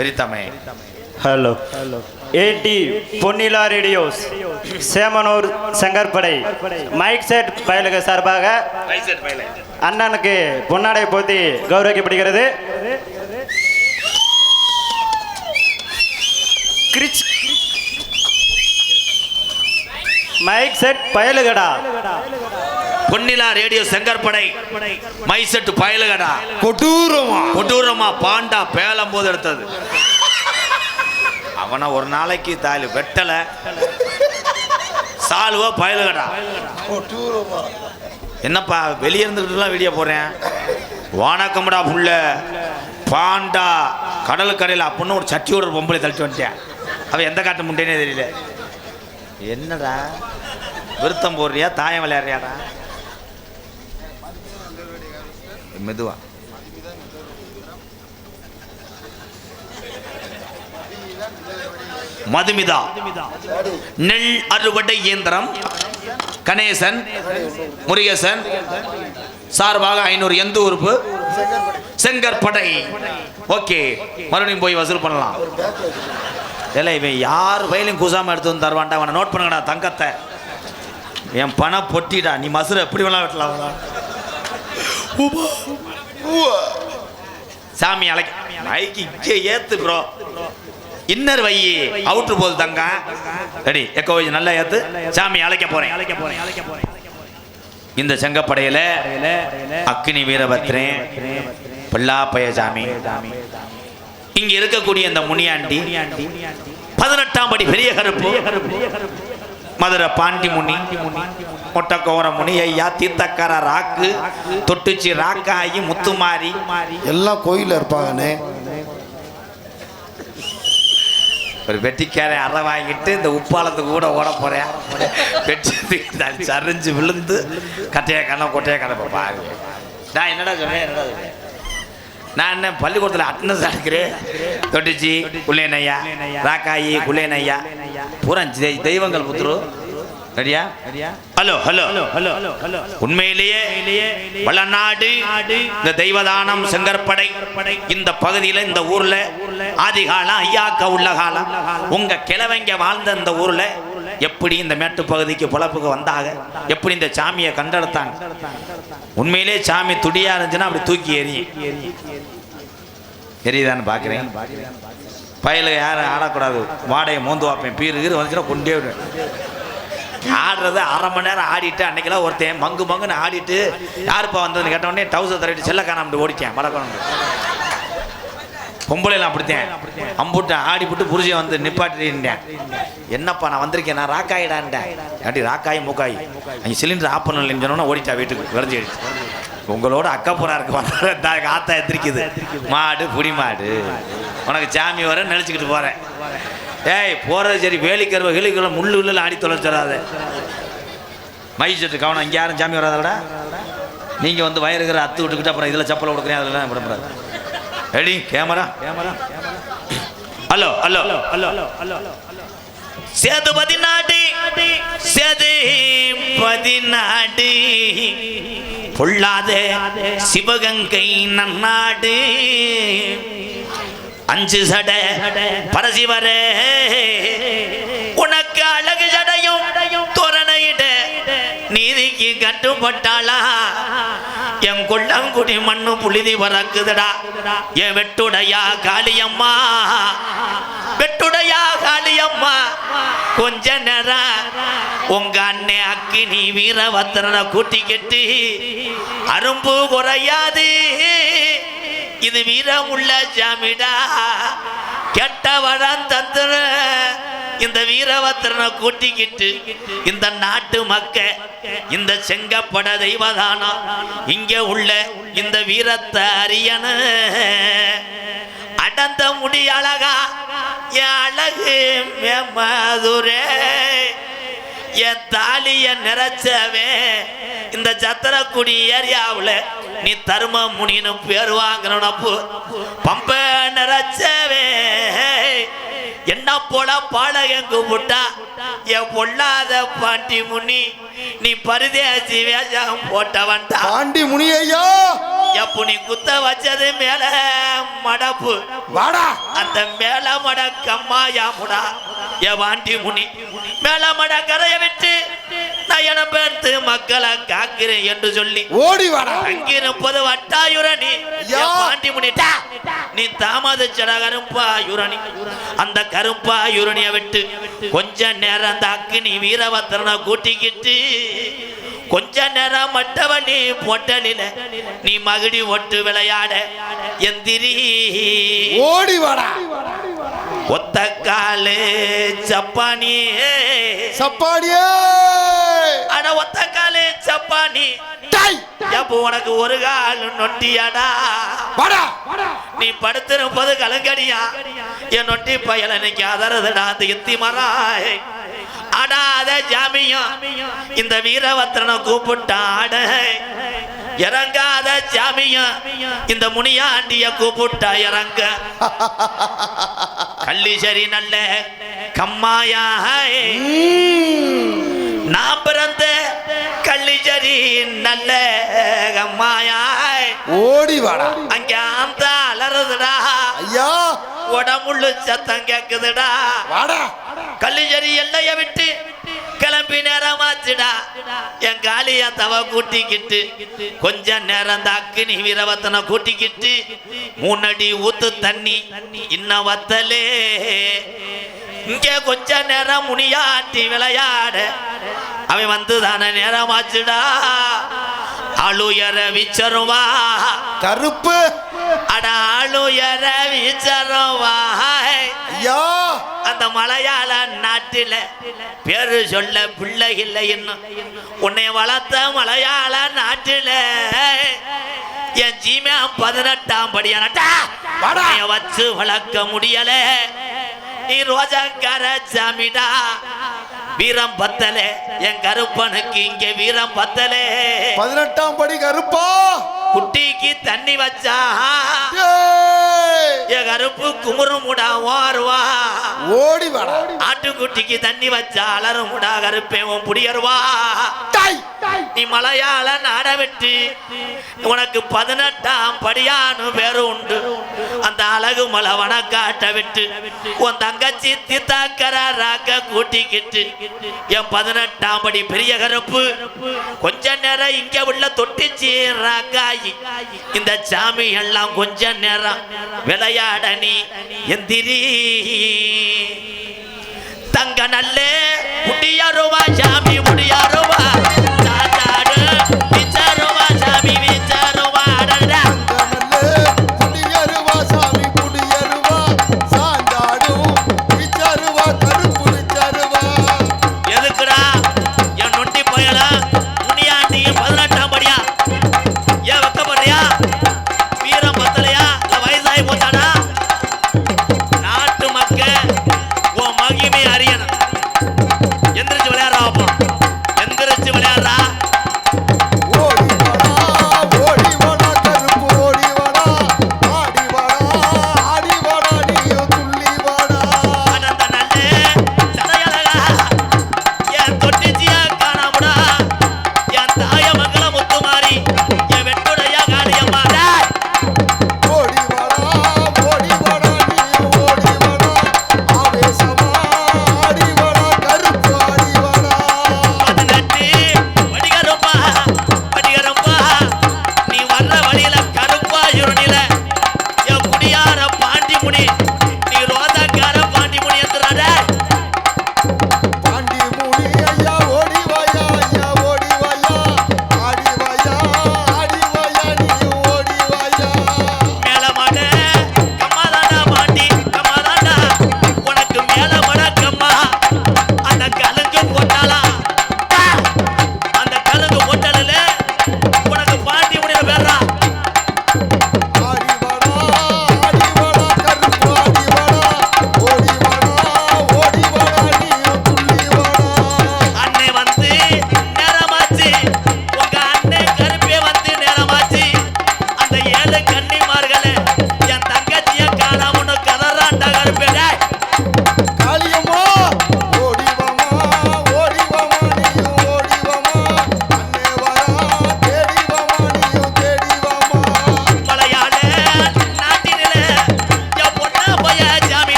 பெரித்தமை. Hello ஏடி Ponnila radios. Semanur Sengarpadai. Mike set பயலுக சார்பாக அண்ணனுக்கு பொன்னாடை போத்தி கௌரவிக்கப்படுகிறது. Mike set பயலுகடா. Ponnila radio Sengarpadai. Mike set பயலுகடா. கொடூரமா? கொடூரமா பாண்டா பேலம் போது எடுத்தது. அவனை ஒரு நாளைக்கு தாலி வெட்டல. சாலுவா பயலுகடா. என்னப்பா வெளியே இருந்துக்கிட்டுலாம் வீடியோ போடுறேன்? வானக்கம்டா புள்ள. பாண்டா. கடலுக்கரையில் அப்படின்னு ஒரு சட்டியோட ஒரு பொம்பளை தள்ளிட்டு வந்துட்டேன். அவன் எந்த காட்டு முண்டேனே தெரியல. என்னடா? விருத்தம் போடுறியா? தாயம் விளையாடுறியாடா? மெதுவா. மதுமிதா. நெல் அறுவடை இயந்திரம். கணேசன் முருகேசன் சார்பாக ஐநூறு எந்த உறுப்பு? செங்கற்படை. ஓகே மறுபடியும் போய் வசூல் பண்ணலாம். இல்லை இவன் யார் வயலையும் கூசாம எடுத்து வந்து தருவான்டா? அவனை நோட் பண்ணுங்கடா தங்கத்தை. என் பணம் பொட்டிடா. நீ மசுரை எப்படி வேணா வெட்டலாம். சாமி அழைக்க மைக்கு இங்கே ஏத்து ப்ரோ இன்னர் வை அவுட்ரு போது தங்க. ரெடி எக்கோ நல்லா ஏத்து. சாமி அழைக்க போறேன் அழைக்க போறேன் அழைக்க போறேன். இந்த செங்கப்படையில அக்னி வீரபத்ரன் பிள்ளாப்பய சாமி. இங்க இருக்கக்கூடிய இந்த முனியாண்டி பதினெட்டாம் படி பெரிய கருப்பு. மதுரை பாண்டி முனி மொட்டக்கோர முனி ஐயா தீர்த்தக்கார ராக்கு தொட்டுச்சி ராக்காயி முத்துமாரி. எல்லாம் கோயில்ல இருப்பாங்கண்ணே. ஒரு வெட்டிக்கார அறை வாங்கிட்டு இந்த உப்பாலத்துக்கு கூட ஓட போறேன். வெட்டி சரிஞ்சு விழுந்து கட்டையா கண்ணம் கொட்டையா கணப்ப பாரு நான் என்னடா சொன்னேன் என்னடா சொன்னேன் நான் என்ன பள்ளிக்கூடத்தில் அட்டனஸ் அடிக்கிறேன் தொட்டிச்சி குள்ளேனையா ராக்காயி குள்ளேனையா பூரா தெய்வங்கள் புத்துரு. சரியா ஹலோ ஹலோ. ஹலோ ஹலோ உண்மையிலேயே வளநாடு இந்த தெய்வதானம் செங்கற்படை இந்த பகுதியில் இந்த ஊர்ல ஆதிகாலம் ஐயாக்க உள்ள காலம். உங்க கிழவங்க வாழ்ந்த இந்த ஊர்ல எப்படி இந்த மேட்டு பகுதிக்கு பொழப்புக்கு வந்தாங்க? எப்படி இந்த சாமியை கண்டெடுத்தாங்க? உண்மையிலே சாமி துடியா இருந்துச்சுன்னா அப்படி தூக்கி எறியும் எரியுதான்னு பார்க்குறேன். பயில யாரும் ஆடக்கூடாது. வாடையை மோந்து வாப்பேன் பீரு கீரு வந்துச்சுன்னா கொண்டே விடுவேன். ஆடுறது அரை மணி நேரம் ஆடிட்டு அன்னைக்கெல்லாம் ஒருத்தன் மங்கு மங்குன்னு ஆடிட்டு யாருப்பா வந்ததுன்னு கேட்ட உடனே டவுசர் தரட்டு செல்ல காணாமட்டு ஓடிட்டேன். வடக்கணும் பொம்பளைலாம் அப்படித்தேன். அம்புட்டேன் ஆடிப்புட்டு புருஷன் வந்து நிப்பாட்டிட்டேன் என்னப்பா நான் வந்திருக்கேன் நான் ராக்காயிடான்ட்டேன் அப்படி ராக்காய் மூக்காய் அங்கே சிலிண்டர் ஆஃப் பண்ணலன்னு சொன்னோன்னா ஓடிட்டா வீட்டுக்கு விளைஞ்சிடுச்சு உங்களோட அக்கப்புறா இருக்கு வந்தா ஆத்தா எத்திரிக்குது மாடு புடி மாடு. உனக்கு சாமி வர நினச்சிக்கிட்டு போகிறேன் ஏய் போகிறது சரி வேலிக்கருவ கிளிக்குள்ள முள்ளு உள்ளு ஆடி தொலைச்சிடாத மை கவனம் இங்கே யாரும் சாமி வராதடா. நீங்கள் வந்து வயறுகிற அத்து விட்டுக்கிட்டு அப்புறம் இதில் சப்பலை கொடுக்குறேன் அதெல்லாம் விடப்படாது ready camera hello hello hello hello Sethu பதினாடி Sethu பதினாடி. பொல்லாதே சிவகங்கை நன்னாடு. அஞ்சு சட பரசிவரே. நீதிக்கு கட்டுப்பட்டாளா? என் கொள்ளங்குடி மண்ணு புழுதி பறக்குதுடா. என் வெட்டுடையா காளியம்மா? வெட்டுடையா காளியம்மா? கொஞ்ச நேரம் உங்க அண்ணே அக்கினி வீரபத்திரனை கூட்டிக்கிட்டு அரும்பு குறையாது. இது வீரமுள்ள ஜாமிடா. கெட்ட வரம் தந்துற இந்த வீரபத்திரனை கூட்டிக்கிட்டு இந்த நாட்டு மக்க இந்த செங்கப்பட தெய்வதானா? இங்க உள்ள இந்த வீரத்தை அறியன. அடந்த முடி அழகா என் அழகு மதுரே என் தாலிய நிறைச்சவே இந்த சத்திரக்குடி ஏரியாவில் நீ தர்ம முனின்னு பேர் வாங்கினப்போ பம்ப நிறைச்சவே. என்ன போல பாடகன் கூப்பிட்டா என் பொல்லாத பாட்டி முனி நீ பரிதேசி வேஷம் போட்டவன்டா. பாண்டி முனியையா? எப்ப நீ குத்த வச்சது மேல மடப்பு? வாடா. அந்த மேல மட கம்மாயா முடா. என் வாண்டி முனி மேல மட கரைய விட்டு என பேர்த்து மக்களை காக்கிறேன் என்று சொல்லி ஓடி வாடா. அங்கிருப்பது வட்டாயுரணி. பாண்டி முனிட்டா நீ தாமதிச்சட கருப்பா யுரணி. அந்த கருப்பா யுரணிய விட்டு கொஞ்ச நேரம் அந்த அக்கினி வீரபத்திரனை கூட்டிக்கிட்டு கொஞ்ச நேரம் மட்டவழி பொட்டலில நீ மகிடி ஒட்டு விளையாட எந்திரி. ஓடி வாடா. ஒத்த காலு சப்பானி சப்பாடியே அட ஒத்த காலு சப்பானி எப்போ உனக்கு ஒரு கால் நொட்டியாடா? வாடா. நீ படுத்திருப்பது கலங்கடியா? என் நொட்டி பயல இன்னைக்கு அதறதுடா அந்த எத்தி மராய் அடாத ஜாமியம். இந்த வீரவத்திரனை கூப்பிட்டாட. இறங்காத ஜாமியம். இந்த முனியாண்டிய கூப்பிட்டா இறங்க. கள்ளி சரி நல்ல கம்மாயா நான் பிறந்த கள்ளிச்சரி நல்ல கம்மாயாய் ஓடி வாடா. அங்க அந்த அலறுதுடா ஐயா. உடம்புள்ளு சத்தம் கேக்குதுடா. வாடா. கள்ளிச்சரி எல்லைய விட்டு கிளம்பி நேரமாச்சுடா. என் காளிய தவ கூட்டிக்கிட்டு கொஞ்ச நேரம் இந்த அக்கினி வீரவத்தனை கூட்டிக்கிட்டு மூணடி ஊத்து தண்ணி இன்ன வத்தலே. இங்க கொஞ்ச நேரம் முனியாட்டி விளையாட. அவன் வந்து தானே நேரமாச்சுடா. அழுயர விச்சருவா கருப்பு. அட அழுயர விச்சருவா ஐயா. அந்த மலையாள நாட்டில பேரு சொல்ல பிள்ளை இல்லை இன்னும். உன்னை வளர்த்த மலையாள நாட்டில என் ஜீமே பதினெட்டாம் படியானட்டா வச்சு வளர்க்க முடியல. நீ ரோஜாக்கார சாமிடா வீரம் பத்தலே என் கருப்பனுக்கு இங்க வீரம் பத்தலே. பதினெட்டாம் படி கருப்பா. குட்டிக்கு தண்ணி வச்சா. கருப்பு குமுறு முடா ஓருவா ஓடி வாடா. ஆட்டுக்குட்டிக்கு தண்ணி வச்சா அலறும் முடா கருப்பே உன் புடியருவா நீ மலையாள நாட விட்டு உனக்கு பதினெட்டாம் படியானு பேரு உண்டு. அந்த அழகு மலை வனக்காட்ட விட்டு உன் தங்கச்சி தித்தாக்கர ராக்க கூட்டிக்கிட்டு. என் பதினெட்டாம் படி பெரிய கருப்பு கொஞ்ச நேரம் இங்க உள்ள தொட்டிச்சி ராக்காயி. இந்த சாமி எல்லாம் கொஞ்ச நேரம் விளையாட நீ எந்திரி. தங்க நல்ல முடியாருவா சாமி முடியாருவா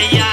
yeah.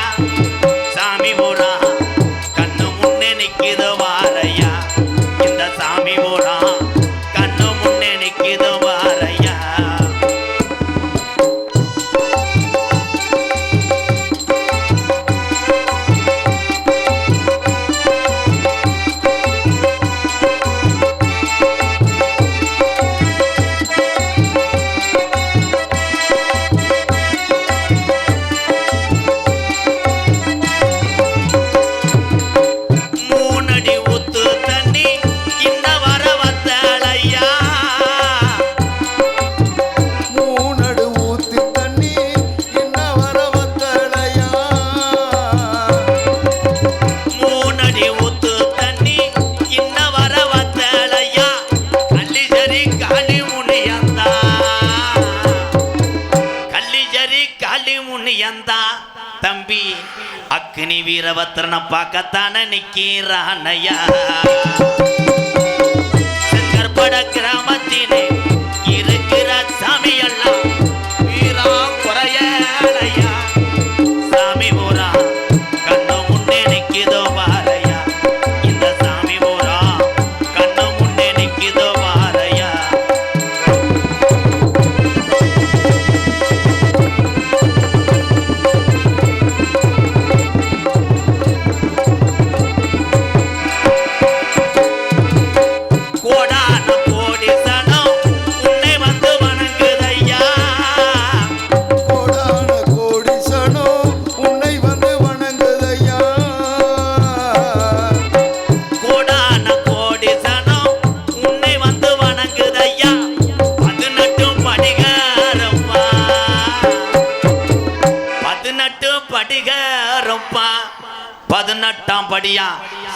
நிக்கிறானையா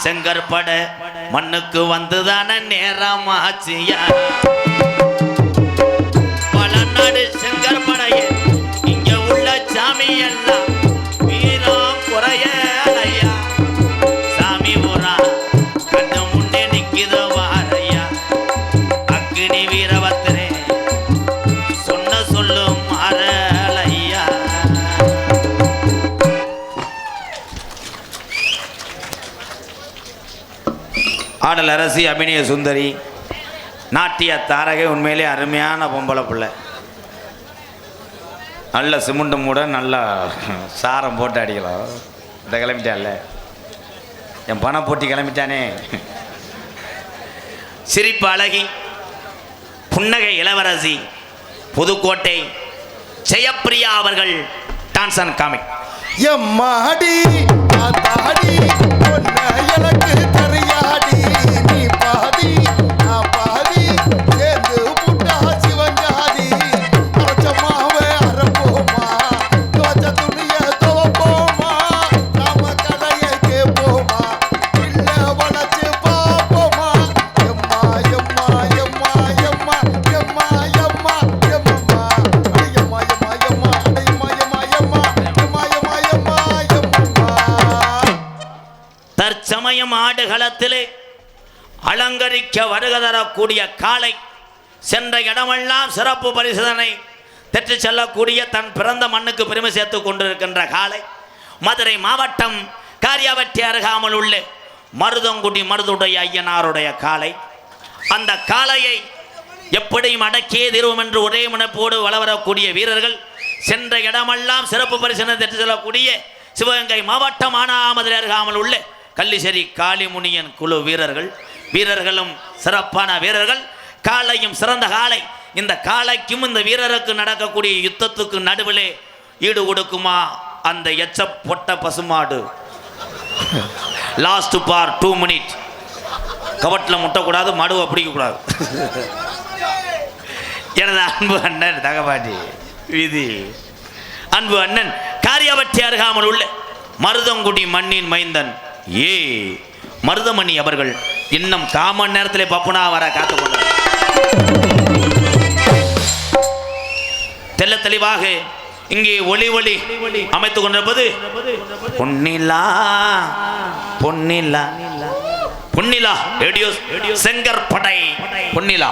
செங்கற்பட மண்ணுக்கு வந்துதான நேரமாச்சியா பாடல் அரசி அபிநய சுந்தரி. நாட்டிய தாரகை உண்மையிலே அருமையான பொம்பளை பிள்ளை. நல்ல சிமெண்ட் மூட நல்லா சாரம் போட்டு அடிக்கலாம். இந்த கிளம்பிட்டால என் பணம் போட்டி கிளம்பிட்டானே. சிரிப்பு அழகி புன்னகை இளவரசி புதுக்கோட்டை ஜெயப்பிரியா அவர்கள் டான்சன் அண்ட் காமிக். எம்மாடி தாடி. மிக்க வருக தரக்கூடிய காளை சென்ற இடமெல்லாம் சிறப்பு பரிசோதனை பெற்று செல்லக்கூடிய தன் பிறந்த மண்ணுக்கு பெருமை சேர்த்து கொண்டிருக்கின்ற காளை மதுரை மாவட்டம் காரியாவட்டி அருகாமல் உள்ள மருதங்குடி மருதுடைய ஐயனாருடைய காளை அந்த காளையை எப்படியும் அடக்கியே தீர்வோம் என்று ஒரே முனைப்போடு வளவரக்கூடிய வீரர்கள் சென்ற இடமெல்லாம் சிறப்பு பரிசனை பெற்று செல்லக்கூடிய சிவகங்கை மாவட்டம் ஆனாமதுரை அருகாமல் உள்ள கள்ளிசேரி காளிமுனியன் குழு வீரர்கள். வீரர்களும் சிறப்பான வீரர்கள். காளையும் சிறந்த காளை இந்த காளைக்கும் இந்த வீரருக்கு நடக்கக்கூடிய யுத்தத்துக்கு நடுவிலே ஈடு கொடுக்குமா? அந்த எச்ச பொட்ட பசுமாடு. லாஸ்ட் பார் டூ மினிட் கவட்டில் முட்டக்கூடாது மடுவை பிடிக்கக்கூடாது. எனது அன்பு அண்ணன் தகபாட்டி விதி. அன்பு அண்ணன் காரியாவட்டி அருகாமல் உள்ள மருதங்குடி மண்ணின் மைந்தன் ஏ. மருதமணி அவர்கள் இன்னும் காமன் நேரத்திலே பப்புனா வர காத்துக்கொண்டார் தெல்ல தெளிவாக இங்கே ஒளி ஒளி அமைத்துக் கொண்டிருப்பது பொன்னிலா பொன்னிலா பொன்னிலா ரேடியோ செங்கற்படை பொன்னிலா.